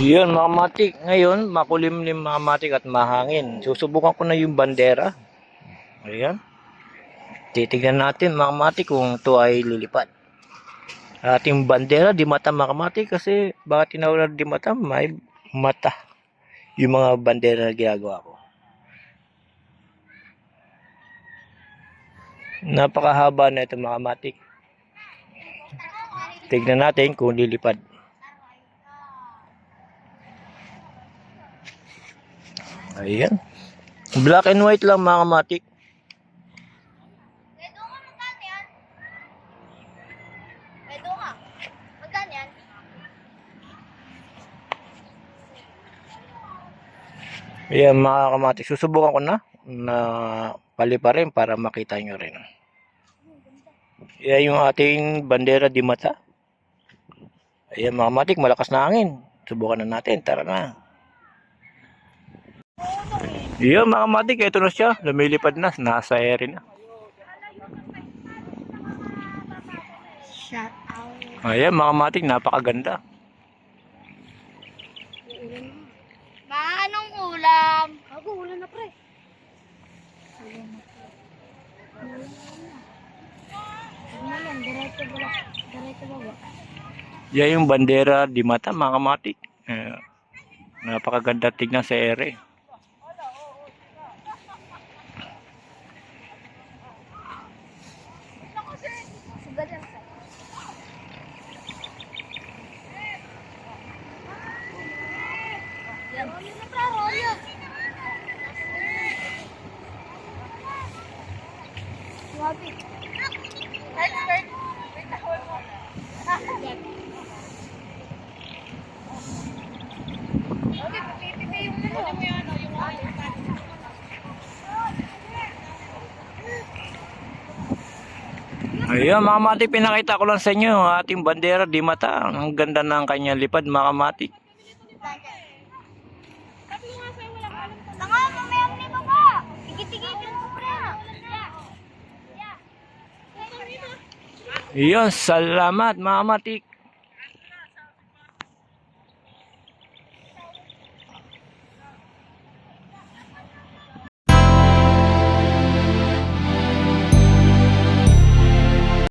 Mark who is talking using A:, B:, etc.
A: Yun mga matik. Ngayon, makulimlim mga matik at mahangin. Susubukan ko na yung bandera. Ayan. Titignan natin mga matik kung ito ay lilipad. Ating bandera, di mata mga matik kasi bakit tinawag di mata? May mata. Yung mga bandera na ginagawa ko. Napakahaba na ito mga matik. Tignan natin kung lilipad. Ayan. Black and white lang mga kamatik. Ayan mga kamatik. Susubukan ko na na paliparin para makita nyo rin. Ayan yung ating bandera di mata. Ayan mga kamatik. Malakas na hangin. Subukan na natin. Tara na. Ayan mga kamatik. Ito na siya. Lumilipad na. Nasa air na. Ayan mga kamatik. Napakaganda.
B: Ma, anong ulam? Ako, ulam na pre.
A: Yan yung bandera di mata mga kamatik. Eh, napakaganda tignan sa ere. Ayun mga kamatik, pinakita ko lang sa inyo ang ating bandera di mata. Ang ganda ng kanyang lipad mga kamatik. Ayun, salamat mga kamatik.